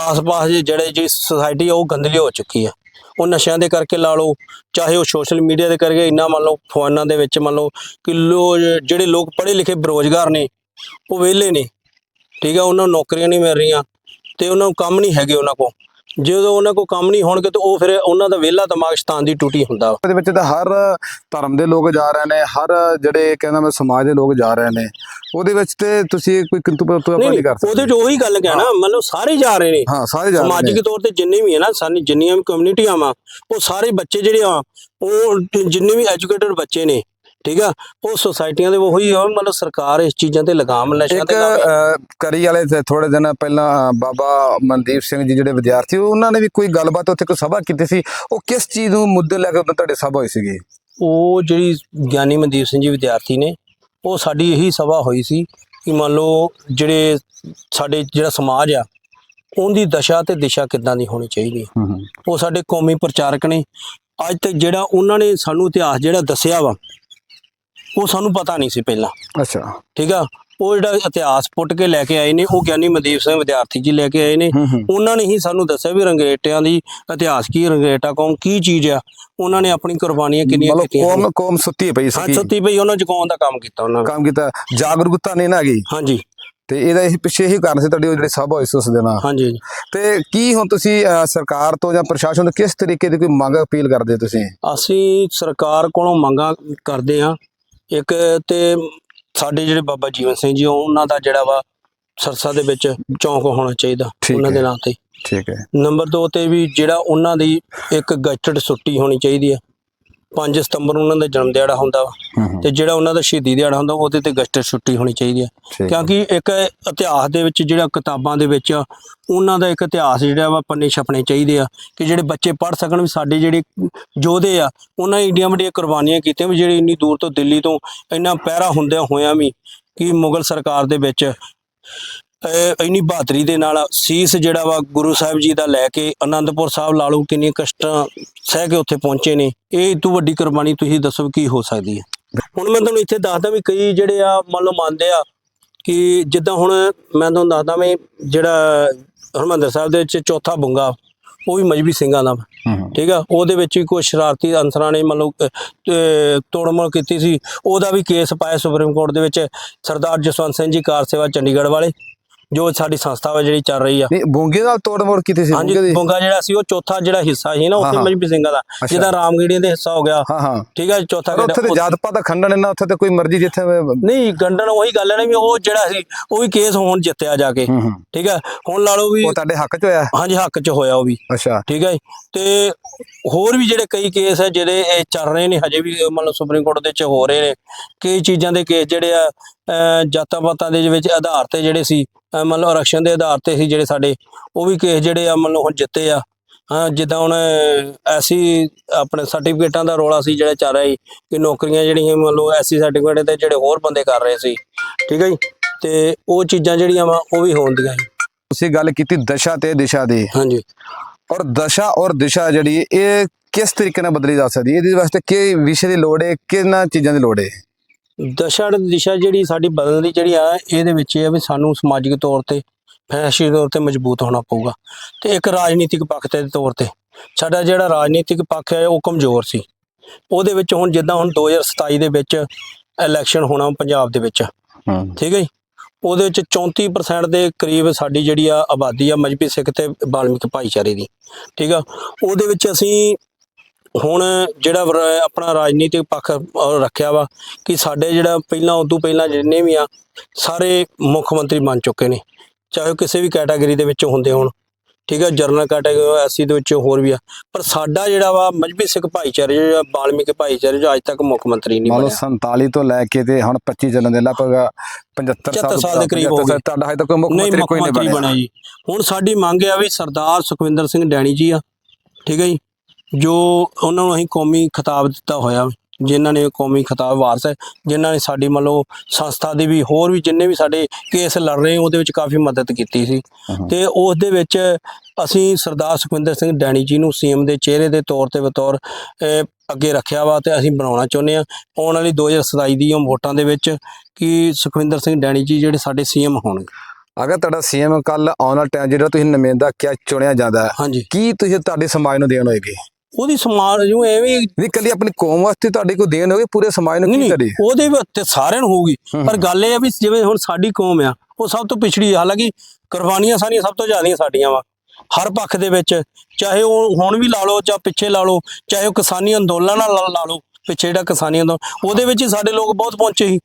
ਆਸ-ਪਾਸ ਦੇ ਜਿਹੜੇ ਜਿਹੜੀ ਸੁਸਾਇਟੀ ਆ, ਉਹ ਗੰਦਲੀ ਹੋ ਚੁੱਕੀ ਆ। ਉਹ ਨਸ਼ਿਆਂ ਦੇ ਕਰਕੇ ਲਾ ਲਓ, ਚਾਹੇ ਉਹ ਸੋਸ਼ਲ ਮੀਡੀਆ ਦੇ ਕਰਕੇ ਇੰਨਾ ਮੰਨ ਲਓ ਫੋਨਾਂ ਦੇ ਵਿੱਚ ਮੰਨ ਲਓ ਕਿ ਲੋ ਜਿਹੜੇ ਲੋਕ ਪੜ੍ਹੇ ਲਿਖੇ ਬੇਰੁਜ਼ਗਾਰ ਨੇ, ਉਹ ਵਿਹਲੇ ਨੇ। ਠੀਕ ਆ, ਉਹਨਾਂ ਨੂੰ ਨੌਕਰੀਆਂ ਨਹੀਂ ਮਿਲ ਰਹੀਆਂ ਤੇ ਉਹਨਾਂ ਨੂੰ ਕੰਮ ਨਹੀਂ ਹੈਗੇ ਉਹਨਾਂ ਕੋਲ। ਜਦੋਂ ਉਹਨਾਂ ਕੋਲ ਕੰਮ ਨਹੀਂ ਹੋਣਗੇ ਤਾਂ ਉਹ ਫਿਰ ਉਹਨਾਂ ਦਾ ਵਿਹਲਾ ਦਿਮਾਗ ਸ਼ਤਾਨ ਦੀ ਟੂਟੀ ਹੁੰਦਾ ਵਾ। ਦੇ ਵਿੱਚ ਤਾਂ ਹਰ ਧਰਮ ਦੇ ਲੋਕ ਜਾ ਰਹੇ ਨੇ ਹਰ ਜਿਹੜੇ ਕਹਿੰਦਾ ਮੈਂ ਸਮਾਜ ਦੇ ਲੋਕ ਜਾ ਰਹੇ ਨੇ ਉਹਦੇ ਵਿੱਚ ਤੇ ਤੁਸੀਂ ਕੋਈ ਕਿੰਤੂ ਪਰੰਤੂ ਆਪਾਂ ਨਹੀਂ ਕਰ ਉਹਦੇ 'ਚ ਉਹੀ ਗੱਲ ਕਹਿਣਾ ਮਤਲਬ ਸਾਰੇ ਜਾ ਰਹੇ ਨੇ। ਹਾਂ ਸਾਰੇ ਜਾ ਰਹੇ ਸਮਾਜਿਕ ਨੇ। ਤੌਰ ਤੇ ਜਿੰਨੇ ਵੀ ਹੈ ਨਾ ਸਾਨੀ ਜਿੰਨੀਆਂ ਵੀ ਕਮਿਊਨਿਟੀਆਂ ਵਾ ਉਹ ਸਾਰੇ ਬੱਚੇ ਜਿਹੜੇ ਆ ਉਹ ਜਿੰਨੇ ਵੀ ਐਜੂਕੇਟਡ ਬੱਚੇ ਨੇ ਠੀਕ ਆ? ਉਹ ਸੁਸਾਇਟੀਆਂ ਦੇ ਉਹੀ ਆ ਮਤਲਬ ਸਰਕਾਰ ਇਸ ਚੀਜ਼ਾਂ ਤੇ ਲਗਾਮ ਇੱਕ ਤੇ ਲਾਵੇ ਕਰੀ ਵਾਲੇ ਤੇ ਥੋੜੇ ਦਿਨ ਪਹਿਲਾਂ ਬਾਬਾ ਮਨਦੀਪ ਸਿੰਘ ਜੀ ਜਿਹੜੇ ਵਿਦਿਆਰਥੀ ਉਹਨਾਂ ਨੇ ਵੀ ਕੋਈ ਗੱਲਬਾਤ ਉੱਥੇ ਕੋਈ ਸਭਾ ਕੀਤੀ ਸੀ? ਉਹ ਕਿਸ ਚੀਜ਼ ਨੂੰ ਮੁੱਦੇ ਲੈ ਕੇ ਤੁਹਾਡੇ ਸਭਾ ਹੋਈ ਸੀਗੀ? ਉਹ ਜਿਹੜੀ ਗਿਆਨੀ ਮਨਦੀਪ ਸਿੰਘ ਜੀ ਵਿਦਿਆਰਥੀ ਨੇ ਉਹ ਸਾਡੀ ਇਹੀ ਸਭਾ ਹੋਈ ਸੀ ਕਿ ਮੰਨ ਲਓ ਜਿਹੜੇ ਸਾਡੇ ਜਿਹੜਾ ਸਮਾਜ ਆ ਉਹਦੀ ਦਸ਼ਾ ਤੇ ਦਿਸ਼ਾ ਕਿੱਦਾਂ ਦੀ ਹੋਣੀ ਚਾਹੀਦੀ ਉਹ ਸਾਡੇ ਕੌਮੀ ਪ੍ਰਚਾਰਕ ਨੇ। ਅੱਜ ਤੱਕ ਜਿਹੜਾ ਉਹਨਾਂ ਨੇ ਸਾਨੂੰ ਇਤਿਹਾਸ ਜਿਹੜਾ ਦੱਸਿਆ ਵਾ ਉਹ ਸਾਨੂੰ ਪਤਾ ਨਹੀਂ ਸੀ ਪਹਿਲਾਂ। ਅੱਛਾ। ਠੀਕ ਆ? ਉਹ ਜਿਹੜਾ ਇਤਿਹਾਸ ਪੁੱਟ ਕੇ ਲੈ ਕੇ ਆਏ ਨੇ ਉਹ ਗਿਆਨੀ ਮਨਦੀਪ ਸਿੰਘ ਵਿਦਿਆਰਥੀ ਜੀ ਲੈ ਕੇ ਆਏ ਨੇ। ਉਹਨਾਂ ਨੇ ਹੀ ਸਾਨੂੰ ਦੱਸਿਆ ਵੀ ਰੰਗੇਟਿਆਂ ਦੀ ਇਤਿਹਾਸ ਕੀ ਰੰਗੇਟਾ ਕੌਮ ਕੀ ਚੀਜ਼ ਆ। ਉਹਨਾਂ ਨੇ ਆਪਣੀ ਕੁਰਬਾਨੀਆਂ ਕਿੰਨੀਆਂ ਮਤਲਬ ਕੀਤੀਆਂ ਕੌਮ ਕੌਮ ਸੁੱਤੀ ਪਈ ਹਾਂ ਸੀ ਸੱਤੀ ਭਈ ਉਹਨਾਂ ਚੁਕਾਉਣ ਦਾ ਕੰਮ ਕੀਤਾ ਉਹਨਾਂ ਨੇ। ਕੰਮ ਕੀਤਾ। ਜਾਗਰੂਕਤਾ ਨਹੀਂ ਨਾ ਹੈਗੀ। ਹਾਂਜੀ। ਤੇ ਇਹਦਾ ਇਹ ਪਿੱਛੇ ਹੀ ਕਾਰਨ ਸੀ ਤੁਹਾਡੀ ਉਹ ਜਿਹੜੀ ਸਭਾ ਸੀ ਉਸ ਦਿਨ। ਹਾਂਜੀ। ਤੇ ਕੀ ਹੁਣ ਤੁਸੀਂ ਸਰਕਾਰ ਤੋਂ ਜਾਂ ਪ੍ਰਸ਼ਾਸਨ ਤੋਂ ਕਿਸ ਤਰੀਕੇ ਦੀ ਕੋਈ ਮੰਗ ਅਪੀਲ ਕਰਦੇ ਤੁਸੀਂ? ਅਸੀਂ ਸਰਕਾਰ ਕੋਲੋਂ ਮੰਗਾਂ ਕਰਦੇ ਹਾਂ। ਇੱਕ ਤੇ ਸਾਡੇ ਜਿਹੜੇ ਬਾਬਾ ਜੀਵਨ ਸਿੰਘ ਜੀ ਉਹਨਾਂ ਦਾ ਜਿਹੜਾ ਵਾ ਸਰਸਾ ਦੇ ਵਿੱਚ ਚੌਂਕ ਹੋਣਾ ਚਾਹੀਦਾ ਠੀਕ ਉਹਨਾਂ ਦੇ ਹੈ। ਨਾਂ ਤੇ। ਠੀਕ ਹੈ। ਨੰਬਰ 2 ਤੇ ਵੀ ਜਿਹੜਾ ਉਹਨਾਂ ਦੀ ਇੱਕ ਗਜਟਡ ਛੁੱਟੀ ਹੋਣੀ ਚਾਹੀਦੀ ਆ 5 ਸਤੰਬਰ ਨੂੰ ਉਹਨਾਂ ਦਾ ਜਨਮ ਦਿਹਾੜਾ ਹੁੰਦਾ ਵਾ। ਤੇ ਜਿਹੜਾ ਉਹਨਾਂ ਦਾ ਸ਼ਹੀਦੀ ਦਿਹਾੜਾ ਹੁੰਦਾ ਉਹਦੇ ਤੇ ਗਸਟਰ ਛੁੱਟੀ ਹੋਣੀ ਚਾਹੀਦੀ ਹੈ। ਕਿਉਂਕਿ ਇੱਕ ਇਤਿਹਾਸ ਦੇ ਵਿੱਚ ਜਿਹੜਾ ਕਿਤਾਬਾਂ ਦੇ ਵਿੱਚ ਉਹਨਾਂ ਦਾ ਇੱਕ ਇਤਿਹਾਸ ਜਿਹੜਾ ਵਾ ਪੰਨੇ ਛਪਣੇ ਚਾਹੀਦੇ ਆ ਕਿ ਜਿਹੜੇ ਬੱਚੇ ਪੜ੍ਹ ਸਕਣ ਵੀ ਸਾਡੇ ਜਿਹੜੇ ਯੋਧੇ ਆ ਉਹਨਾਂ ਏਡੀਆਂ ਵੱਡੀਆਂ ਕੁਰਬਾਨੀਆਂ ਕੀਤੀਆਂ ਵੀ ਜਿਹੜੇ ਇੰਨੀ ਦੂਰ ਤੋਂ ਦਿੱਲੀ ਤੋਂ ਇੰਨਾ ਪਹਿਰਾ ਹੁੰਦਿਆਂ ਹੋਇਆਂ ਵੀ ਕਿ ਮੁਗਲ ਸਰਕਾਰ ਦੇ ਵਿੱਚ ਇੰਨੀ ਬਹਾਦਰੀ ਦੇ ਨਾਲ ਸੀਸ ਜਿਹੜਾ ਵਾ ਗੁਰੂ ਸਾਹਿਬ ਜੀ ਦਾ ਲੈ ਕੇ ਆਨੰਦਪੁਰ ਸਾਹਿਬ ਲਾ ਲਓ ਕਿੰਨੀਆਂ ਕਸ਼ਟਾਂ ਸਹਿ ਕੇ ਉੱਥੇ ਪਹੁੰਚੇ ਨੇ। ਇਹ ਤੋਂ ਵੱਡੀ ਕੁਰਬਾਨੀ ਤੁਸੀਂ ਦੱਸੋ ਕੀ ਹੋ ਸਕਦੀ ਹੈ? ਹੁਣ ਮੈਂ ਤੁਹਾਨੂੰ ਇੱਥੇ ਦੱਸਦਾ ਵੀ ਕਈ ਜਿਹੜੇ ਆ ਮੰਨ ਲਓ ਮੰਨਦੇ ਆ ਕਿ ਜਿੱਦਾਂ ਹੁਣ ਮੈਂ ਤੁਹਾਨੂੰ ਦੱਸਦਾ ਵੀ ਜਿਹੜਾ ਹਰਮੰਦਰ ਸਾਹਿਬ ਦੇ ਵਿੱਚ ਚੌਥਾ ਬੁੰਗਾ ਉਹ ਵੀ ਮਜਬੀ ਸਿੰਘਾਂ ਦਾ ਠੀਕ ਆ? ਉਹਦੇ ਵਿੱਚ ਵੀ ਕੋਈ ਸ਼ਰਾਰਤੀ ਅਨਸਰਾਂ ਨੇ ਮਤਲਬ ਤੋੜਮੋੜ ਕੀਤੀ ਸੀ। ਉਹਦਾ ਵੀ ਕੇਸ ਪਾਇਆ ਸੁਪਰੀਮ ਕੋਰਟ ਦੇ ਵਿੱਚ ਸਰਦਾਰ ਜਸਵੰਤ ਸਿੰਘ ਜੀ ਕਾਰ ਸੇਵਾ ਚੰਡੀਗੜ੍ਹ ਵਾਲੇ। ਜੋ ਸਾਡੀ ਸੰਸਥਾ ਵਾ ਜਿਹੜੀ ਚੱਲ ਰਹੀ ਆ। ਨਹੀਂ ਬੂੰਗੇ ਨਾਲ ਤੋੜ ਮੋੜ ਕੀਤੀ ਸੀ ਹਾਂਜੀ ਬੂੰਗੇ ਦੀ? ਬੁੰਗਾ ਜਿਹੜਾ ਸੀ ਉਹ ਚੌਥਾ ਜਿਹੜਾ ਹਿੱਸਾ ਸੀ ਨਾ ਹਾਂ, ਉੱਥੇ ਹਾਂ। ਮਜਬੀ ਸਿੰਘਾਂ ਦਾ ਅੱਛਾ। ਜਿਹਦਾ ਰਾਮਗੜੀਆਂ ਦੇ ਹਿੱਸਾ ਹੋ ਗਿਆ। ਹਾਂ ਹਾਂ। ਠੀਕ ਹੈ ਚੌਥਾ ਪਰ ਉੱਥੇ ਤੇ ਕਿਹੜਾ- ਜਾਤ ਪਾਤ ਦਾ ਖੰਡਨ ਇਹਨਾਂ ਉੱਥੇ ਤੇ ਕੋਈ ਮਰਜ਼ੀ ਜਿੱਥੇ ਹੂੰ ਨਹੀਂ ਗੰਡਨ ਉਹੀ ਗੱਲ ਹੈ ਨਾ ਵੀ ਉਹ ਜਿਹੜਾ ਸੀ ਉਹ ਵੀ ਕੇਸ ਹੁਣ ਜਿੱਤਿਆ ਜਾ ਕੇ। ਹੂੰ ਠੀਕ ਹੈ ਹੁਣ ਲਾ ਲਓ ਵੀ ਉਹ ਤੁਹਾਡੇ ਹੱਕ ਚ ਹੋਇਆ? ਹਾਂਜੀ ਹੱਕ 'ਚ ਹੋਇਆ ਉਹ ਵੀ। ਅੱਛਾ। ਠੀਕ ਹੈ ਜੀ। ਤੇ ਹੋਰ ਵੀ ਜਿਹੜੇ ਕਈ ਕੇਸ ਹੈ ਜਿਹੜੇ ਇਹ ਚੱਲ ਰਹੇ ਨੇ ਹਜੇ ਵੀ ਮੰਨ ਲਓ ਸੁਪਰੀਮ ਕੋਰਟ ਦੇ ਵਿੱਚ ਹੋ ਰਹੇ ਨੇ ਕਈ ਚੀਜ਼ਾਂ ਦੇ ਕੇਸ ਜਿਹੜੇ ਆ ਜਾਤਾਂ ਪਾਤਾਂ ਦੇ ਵਿੱਚ ਆਧਾਰ ਤੇ ਜਿਹੜੇ ਸੀ ਮੰਨ ਲਓ ਆਰਕਸ਼ਣ ਦੇ ਆਧਾਰ ਤੇ ਸੀ ਜਿਹੜੇ ਸਾਡੇ ਉਹ ਵੀ ਕੇਸ ਜਿਹੜੇ ਆ ਮੰਨ ਲਓ ਹੁਣ ਜਿੱਤੇ ਆ। ਹਾਂ ਜਿੱਦਾਂ ਹੁਣ ਐਸੀ ਆਪਣੇ ਸਰਟੀਫਿਕੇਟਾਂ ਦਾ ਰੋਲਾ ਸੀ ਜਿਹੜਾ ਚੱਲ ਰਿਹਾ ਸੀ ਕਿ ਨੌਕਰੀਆਂ ਜਿਹੜੀਆਂ ਮੰਨ ਲਓ ਐਸੀ ਸਰਟੀਫਿਕੇਟ ਤੇ ਜਿਹੜੇ ਹੋਰ ਬੰਦੇ ਕਰ ਰਹੇ ਸੀ ਠੀਕ ਹੈ ਜੀ? ਤੇ ਉਹ ਚੀਜ਼ਾਂ ਜਿਹੜੀਆਂ ਵਾ ਉਹ ਵੀ ਹੋਣਦੀਆਂ ਸੀ ਤੁਸੀਂ ਗੱਲ ਕੀਤੀ ਦਸ਼ਾ ਤੇ ਦਿਸ਼ਾ ਦੀ। ਹਾਂਜੀ। ਔਰ ਦਸ਼ਾ ਔਰ ਦਿਸ਼ਾ ਜਿਹੜੀ ਇਹ ਕਿਸ ਤਰੀਕੇ ਨਾਲ ਬਦਲੀ ਜਾ ਸਕਦੀ ਹੈ? ਇਹਦੇ ਵਾਸਤੇ ਕੀ ਵਿਸ਼ੇ ਦੀ ਲੋੜ ਹੈ? ਕਿਹਨਾਂ ਚੀਜ਼ਾਂ ਦੀ ਲੋੜ ਹੈ? ਦਸ਼ਾ ਦਿਸ਼ਾ ਜਿਹੜੀ ਸਾਡੀ ਬਦਲਣ ਦੀ ਜਿਹੜੀ ਆ ਇਹਦੇ ਵਿੱਚ ਇਹ ਆ ਵੀ ਸਾਨੂੰ ਸਮਾਜਿਕ ਤੌਰ ਤੇ ਫੈਸ਼ੀ ਤੌਰ ਤੇ ਮਜ਼ਬੂਤ ਹੋਣਾ ਪਊਗਾ। ਤੇ ਇੱਕ ਰਾਜਨੀਤਿਕ ਪੱਖ ਤੇ ਤੌਰ ਤੇ ਸਾਡਾ ਜਿਹੜਾ ਰਾਜਨੀਤਿਕ ਪੱਖ ਹੈ ਉਹ ਕਮਜ਼ੋਰ ਸੀ। ਉਹਦੇ ਵਿੱਚ ਹੁਣ ਜਿੱਦਾਂ ਹੁਣ 2027 ਦੇ ਵਿੱਚ ਇਲੈਕਸ਼ਨ ਹੋਣਾ ਪੰਜਾਬ ਦੇ ਵਿੱਚ। ਠੀਕ ਹੈ ਜੀ? ਉਹਦੇ ਵਿੱਚ 34% ਦੇ ਕਰੀਬ ਸਾਡੀ ਜਿਹੜੀ ਆ ਆਬਾਦੀ ਆ ਮਜਬੀ ਸਿੱਖ ਤੇ ਬਾਲਮਿਕ ਭਾਈਚਾਰੇ ਦੀ। ਠੀਕ ਆ? ਉਹਦੇ ਵਿੱਚ ਅਸੀਂ ਹੁਣ ਜਿਹੜਾ ਆਪਣਾ ਰਾਜਨੀਤਿਕ ਪੱਖ ਅਹ, ਰੱਖਿਆ ਵਾ ਕਿ ਸਾਡੇ ਜਿਹੜਾ ਪਹਿਲਾਂ ਉਦੋਂ ਪਹਿਲਾਂ ਜਿੰਨੇ ਵੀ ਆ ਸਾਰੇ ਮੁੱਖ ਮੰਤਰੀ ਬਣ ਚੁੱਕੇ ਨੇ। ਚਾਹੇ ਉਹ ਕਿਸੇ ਵੀ ਕੈਟਾਗਰੀ ਦੇ ਵਿੱਚ ਹੁੰਦੇ ਹੋਣ। ਠੀਕ ਹੈ ਜਰਨਲ ਕੈਟਾਗਰੀ ਐਸਸੀ ਦੇ ਵਿੱਚ ਹੋਰ ਵੀ ਆ। ਪਰ ਸਾਡਾ ਜਿਹੜਾ ਵਾ ਮਜਬੀ ਸਿੱਖ ਭਾਈਚਾਰੇ ਜਿਹੜਾ ਬਾਲਮਿਕ ਭਾਈਚਾਰੇ ਜੋ ਅੱਜ ਤੱਕ ਮੁੱਖ ਮੰਤਰੀ ਨਹੀਂ ਮੰਨ ਲਓ ਬਣਿਆ। 47 ਤੋਂ ਲੈ ਕੇ ਤੇ ਹੁਣ 25 ਚੱਲਣ ਦੇ ਲਗਭਗ 75 75 ਸਾਲ ਦੇ ਕਰੀਬ ਹੋ 75 ਗਏ। ਤੁਹਾਡਾ ਹਜੇ ਤੱਕ ਕੋਈ ਮੁੱਖ ਨਹੀਂ ਮੰਤਰੀ ਮੁੱਖ ਕੋਈ ਨਹੀਂ ਮੰਤਰੀ ਬਣਿਆ। ਬਣਿਆ ਜੀ। ਹੁਣ ਸਾਡੀ ਮੰਗ ਆ ਵੀ ਸਰਦਾਰ ਸੁਖਵਿੰਦਰ ਸਿੰਘ ਡੈਣੀ ਜੀ ਆ। ਠੀਕ ਹੈ ਜੀ। ਜੋ ਉਹਨਾਂ ਨੂੰ ਅਸੀਂ ਕੌਮੀ ਖਿਤਾਬ ਦਿੱਤਾ ਹੋਇਆ ਜਿਨ੍ਹਾਂ ਨੇ ਕੌਮੀ ਖਿਤਾਬ ਵਾਰਸ ਹੈ ਜਿਨ੍ਹਾਂ ਨੇ ਸਾਡੀ ਮੰਨ ਲਓ ਸੰਸਥਾ ਦੀ ਵੀ ਹੋਰ ਵੀ ਜਿੰਨੇ ਵੀ ਸਾਡੇ ਕੇਸ ਲੜ ਰਹੇ ਉਹਦੇ ਵਿੱਚ ਕਾਫੀ ਮਦਦ ਕੀਤੀ ਸੀ। ਤੇ ਉਸ ਦੇ ਵਿੱਚ ਅਸੀਂ ਸਰਦਾਰ ਸੁਖਵਿੰਦਰ ਸਿੰਘ ਡੈਣੀ ਜੀ ਨੂੰ ਸੀਐਮ ਦੇ ਚਿਹਰੇ ਦੇ ਤੌਰ ਤੇ ਬਤੌਰ ਅੱਗੇ ਰੱਖਿਆ ਵਾ ਤੇ ਅਸੀਂ ਬਣਾਉਣਾ ਚਾਹੁੰਦੇ ਆ ਆਉਣ ਵਾਲੀ 2027 ਦੀ ਵੋਟਾਂ ਦੇ ਵਿੱਚ ਕਿ ਸੁਖਵਿੰਦਰ ਸਿੰਘ ਡੈਣੀ ਜੀ ਜਿਹੜੇ ਸਾਡੇ ਸੀਐਮ ਹੋਣਗੇ। ਅਗਰ ਤੁਹਾਡਾ ਸੀਐਮ ਕੱਲ ਆਉਣ ਵਾਲਾ ਟਾਈਮ ਜਿਹੜਾ ਤੁਸੀਂ ਨੁਮਾਇੰਦਾ ਕਿਆ ਚੁਣਿਆ ਜਾਂਦਾ ਕੀ ਤੁਸੀਂ ਤੁਹਾਡੇ ਸਮਾਜ ਨੂੰ ਦੇਣ ਹੋਏਗੀ? ਉਹਦੀ ਸਮਾਜ ਨੂੰ ਐਵੇਂ ਨਹੀਂ ਕੱਲੀ ਆਪਣੀ ਕੌਮ ਵਾਸਤੇ ਤੁਹਾਡੀ ਕੋਈ ਦੇਣ ਹੋਵੇ ਪੂਰੇ ਸਮਾਜ ਨੂੰ ਕੀ ਕਰੀ? ਉਹਦੇ ਵੀ ਉੱਤੇ ਸਾਰਿਆਂ ਨੂੰ ਹੋਊਗੀ। ਪਰ ਗੱਲ ਇਹ ਆ ਵੀ ਜਿਵੇਂ ਹੁਣ ਸਾਡੀ ਕੌਮ ਆ ਉਹ ਸਭ ਤੋਂ ਪਿਛੜੀ ਹਾਲਾਂਕਿ ਕੁਰਬਾਨੀਆਂ ਸਾਰੀਆਂ ਸਭ ਤੋਂ ਜ਼ਿਆਦੀਆਂ ਸਾਡੀਆਂ ਵਾ। ਹਰ ਪੱਖ ਦੇ ਵਿੱਚ ਚਾਹੇ ਉਹ ਹੁਣ ਵੀ ਲਾ ਲਓ ਜਾਂ ਪਿੱਛੇ ਲਾ ਲਓ ਚਾਹੇ ਉਹ ਕਿਸਾਨੀ ਅੰਦੋਲਨ ਨਾਲ ਲਾ- ਲਾ ਲਓ ਪਿੱਛੇ ਜਿਹੜਾ ਕਿਸਾਨੀ ਅੰਦੋਲਨ ਉਹਦੇ ਵਿੱਚ ਹੀ ਸਾਡੇ ਲੋਕ ਬਹੁਤ ਪਹੁੰਚੇ ਸੀ।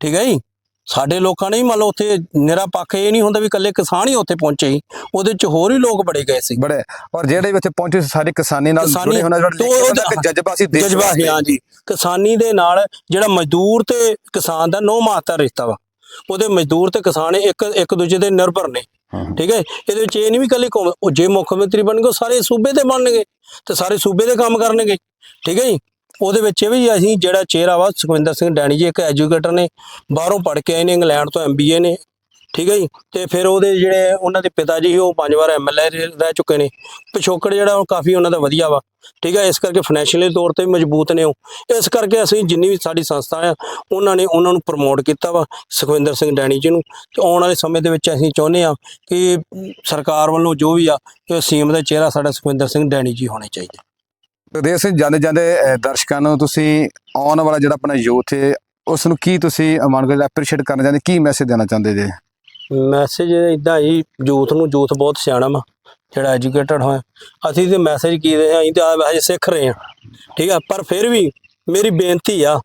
ਠੀਕ ਹੈ ਜੀ? ਸਾਡੇ ਲੋਕਾਂ ਨੇ ਵੀ ਮੰਨ ਲਓ ਉੱਥੇ ਨਿਰਾ ਪੱਖ ਇਹ ਨਹੀਂ ਹੁੰਦਾ ਵੀ ਇਕੱਲੇ ਕਿਸਾਨ ਹੀ ਉੱਥੇ ਪਹੁੰਚੇ ਸੀ ਉਹਦੇ ਵਿੱਚ ਹੋਰ ਵੀ ਲੋਕ ਬੜੇ ਗਏ ਸੀ ਬੜੇ ਔਰ ਜਿਹੜੇ ਵੀ ਇੱਥੇ ਪਹੁੰਚੇ ਸੀ ਸਾਰੇ ਕਿਸਾਨੀ ਨਾਲ ਜੁੜੇ ਹੋਣਾ ਜਿਹੜਾ ਇੱਕ ਜਜ਼ਬਾ ਸੀ ਦੇਸ਼ ਜਜ਼ਬਾ। ਹੈ ਹਾਂਜੀ ਕਿਸਾਨੀ ਦੇ ਨਾਲ ਜਿਹੜਾ ਮਜ਼ਦੂਰ ਤੇ ਕਿਸਾਨ ਦਾ ਨੋ ਮਾਤਾ ਰਿਸ਼ਤਾ ਵਾ ਉਹਦੇ ਮਜ਼ਦੂਰ ਤੇ ਕਿਸਾਨ ਇੱਕ ਇੱਕ ਦੂਜੇ ਦੇ ਨਿਰਭਰ ਨੇ ਹੂੰ। ਠੀਕ ਹੈ ਇਹਦੇ ਵਿੱਚ ਇਹ ਨਹੀਂ ਵੀ ਕੱਲੇ ਉਹ ਜੇ ਮੁੱਖ ਮੰਤਰੀ ਬਣਨਗੇ ਉਹ ਸਾਰੇ ਸੂਬੇ ਤੇ ਬਣਨਗੇ ਤੇ ਸਾਰੇ ਸੂਬੇ ਦੇ ਕੰਮ ਕਰਨਗੇ ਠੀਕ ਹੈ ਜੀ ਉਹਦੇ ਵਿੱਚ ਇਹ ਵੀ ਅਸੀਂ ਜਿਹੜਾ ਚਿਹਰਾ ਵਾ ਸੁਖਵਿੰਦਰ ਸਿੰਘ ਡੈਣੀ ਜੀ, ਇੱਕ ਐਜੂਕੇਟਰ ਨੇ, ਬਾਹਰੋਂ ਪੜ੍ਹ ਕੇ ਆਏ ਨੇ, ਇੰਗਲੈਂਡ ਤੋਂ ਐਮਬੀਏ ਨੇ, ਠੀਕ ਹੈ ਜੀ? ਤੇ ਫਿਰ ਉਹਦੇ ਜਿਹੜੇ ਉਹਨਾਂ ਦੇ ਪਿਤਾ ਜੀ ਸੀ, ਉਹ ਪੰਜ ਵਾਰ ਐਮਐਲਏ ਰਹਿ ਚੁੱਕੇ ਨੇ। ਪਿਛੋਕੜ ਜਿਹੜਾ ਉਹ ਕਾਫੀ ਉਹਨਾਂ ਦਾ ਵਧੀਆ ਵਾ, ਠੀਕ ਹੈ? ਇਸ ਕਰਕੇ ਫਾਈਨੈਂਸ਼ੀਅਲੀ ਤੌਰ ਤੇ ਵੀ ਮਜ਼ਬੂਤ ਨੇ ਉਹ। ਇਸ ਕਰਕੇ ਅਸੀਂ ਜਿੰਨੀ ਵੀ ਸਾਡੀ ਸੰਸਥਾ ਆ, ਉਹਨਾਂ ਨੇ ਉਹਨਾਂ ਨੂੰ ਪ੍ਰਮੋਟ ਕੀਤਾ ਵਾ, ਸੁਖਵਿੰਦਰ ਸਿੰਘ ਡੈਣੀ ਜੀ ਨੂੰ। ਤੇ ਆਉਣ ਵਾਲੇ ਸਮੇਂ ਦੇ ਵਿੱਚ ਅਸੀਂ ਚਾਹੁੰਦੇ ਆ ਕਿ ਸਰਕਾਰ ਵੱਲੋਂ ਜੋ ਵੀ ਆ, ਕਿ ਸੀਐਮ ਦਾ ਚਿਹਰਾ ਸਾਡਾ ਸੁਖਵਿੰਦਰ ਸਿੰਘ ਡੈਣੀ ਜੀ ਹੋਣੇ ਚਾਹੀਦੇ। ਗੁਰਦੇਵ ਸਿੰਘ ਜਾਂਦੇ ਜਾਂਦੇ ਦਰਸ਼ਕਾਂ ਨੂੰ ਤੁਸੀਂ ਆਉਣ ਵਾਲਾ ਜਿਹੜਾ ਆਪਣਾ ਯੂਥ ਹੈ ਉਸ ਨੂੰ ਕੀ ਤੁਸੀਂ ਮੰਨ ਕੇ ਐਪਰੀਸ਼ੀਏਟ ਕਰਨਾ ਚਾਹੁੰਦੇ, ਕੀ ਮੈਸੇਜ ਦੇਣਾ ਚਾਹੁੰਦੇ ਜੇ? ਮੈਸੇਜ ਇਦਾਂ ਹੀ ਯੂਥ ਨੂੰ, ਯੂਥ ਬਹੁਤ ਸਿਆਣਾ ਵਾ, ਜਿਹੜਾ ਐਜੂਕੇਟਡ ਹੋਇਆ। ਅਸੀਂ ਤੇ ਮੈਸੇਜ ਕੀ ਦੇ ਅਸੀਂ ਤਾਂ ਹਜੇ ਸਿੱਖ ਰਹੇ ਹਾਂ। ਠੀਕ ਆ, ਪਰ ਫਿਰ ਵੀ ਮੇਰੀ ਬੇਨਤੀ ਆ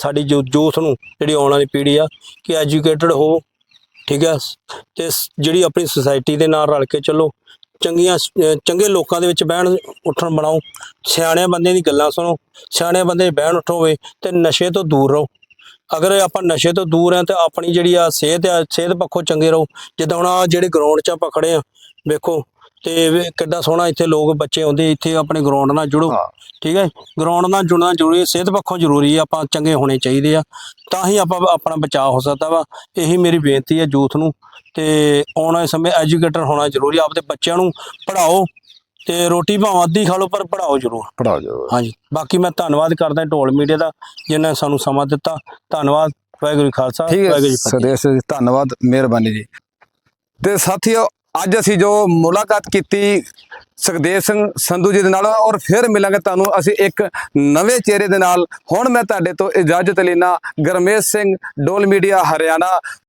ਸਾਡੀ ਜੋ ਯੂਥ ਨੂੰ, ਜਿਹੜੀ ਆਉਣ ਵਾਲੀ ਪੀੜ੍ਹੀ ਆ, ਕਿ ਐਜੂਕੇਟਡ ਹੋ ਠੀਕ ਆ, ਤੇ ਜਿਹੜੀ ਆਪਣੀ ਸੁਸਾਇਟੀ ਦੇ ਨਾਲ ਰਲ ਕੇ ਚੱਲੋ ਚੰਗੀਆਂ ਚੰਗੇ ਲੋਕਾਂ ਦੇ ਵਿੱਚ ਬਹਿਣ, ਉੱਠਣ, ਬਣਾਓ। ਸਿਆਣਿਆਂ ਬੰਦੇ ਦੀ ਗੱਲਾਂ ਸੁਣੋ। ਸਿਆਣੇ ਬੰਦੇ ਬਹਿਣ ਉਠੋਵੇ ਤੇ ਨਸ਼ੇ ਤੋਂ ਦੂਰ ਰਹੋ। ਅਗਰ ਆਪਾਂ ਨਸ਼ੇ ਤੋਂ ਦੂਰ ਆ ਤੇ ਆਪਣੀ ਜਿਹੜੀ ਆ ਸਿਹਤ ਆ, ਸਿਹਤ ਪੱਖੋਂ ਚੰਗੇ ਰਹੋ। ਜਿੱਦਾਂ ਹੁਣ ਆ ਜਿਹੜੇ ਗਰਾਊਂਡ 'ਚ ਆਪਾਂ ਖੜੇ ਆ ਵੇਖੋ ਤੇ ਵੇ- ਕਿੱਡਾ ਸੋਹਣਾ ਇੱਥੇ ਲੋਕ ਬੱਚੇ ਆਉਂਦੇ ਇੱਥੇ ਆਪਣੇ ਗਰਾਊਂਡ ਨਾਲ ਜੁੜੋ। ਹਾਂ। ਠੀਕ ਹੈ? ਗਰਾਊਂਡ ਨਾਲ ਜੁੜਨਾ ਜ਼ਰੂਰੀ ਹੈ ਸਿਹਤ ਪੱਖੋਂ ਜ਼ਰੂਰੀ ਹੈ ਆਪਾਂ ਚੰਗੇ ਹੋਣੇ ਚਾਹੀਦੇ ਆ। ਤਾਂ ਹੀ ਆਪਾਂ ਆਪਣਾ ਬਚਾਅ ਹੋ ਸਕਦਾ ਵਾ। ਇਹੀ ਮੇਰੀ ਬੇਨਤੀ ਹੈ ਯੂਥ ਨੂੰ ਤੇ ਆਉਣ ਵਾਲੇ ਸਮੇਂ ਐਜੂਕੇਟਰ ਹੋਣਾ ਜ਼ਰੂਰੀ ਆਪਦੇ ਬੱਚਿਆਂ ਨੂੰ ਪੜ੍ਹਾਓ ਤੇ ਰੋਟੀ ਭਾਵੇਂ ਅੱਧੀ ਖਾ ਲਓ ਪਰ ਪੜ੍ਹਾਓ ਜ਼ਰੂਰ। ਪੜਾਓ ਜੋ ਹਾਂਜੀ। ਬਾਕੀ ਮੈਂ ਧੰਨਵਾਦ ਕਰਦਾ ਢੋਲ ਮੀਡੀਆ ਦਾ ਜਿਨ੍ਹਾਂ ਨੇ ਸਾਨੂੰ ਸਮਾਂ ਦਿੱਤਾ। ਧੰਨਵਾਦ ਵਾਹਿਗੁਰੂ ਜੀ ਖਾਲਸਾ ਠੀਕ ਹੈ ਵਾਹਿਗੁਰੂ ਜੀ ਫਤਿਹ। ਜੀ ਧੰਨਵਾਦ ਮਿਹਰਬਾਨੀ ਜੀ। ਤੇ ਸਾਥੀਓ ਅੱਜ ਅਸੀਂ ਜੋ ਮੁਲਾਕਾਤ ਕੀਤੀ ਸੁਖਦੇਵ ਸਿੰਘ ਸੰਧੂ ਜੀ ਦੇ ਨਾਲ, ਔਰ ਫਿਰ ਮਿਲਾਂਗੇ ਤੁਹਾਨੂੰ, ਅਸੀਂ ਇੱਕ ਨਵੇਂ ਚਿਹਰੇ ਦੇ ਨਾਲ। ਹੁਣ ਮੈਂ ਤੁਹਾਡੇ ਤੋਂ ਇਜਾਜ਼ਤ ਲੈਣਾ ਗਰਮੇਸ਼ ਸਿੰਘ, ਡੋਲ ਮੀਡੀਆ, ਹਰਿਆਣਾ।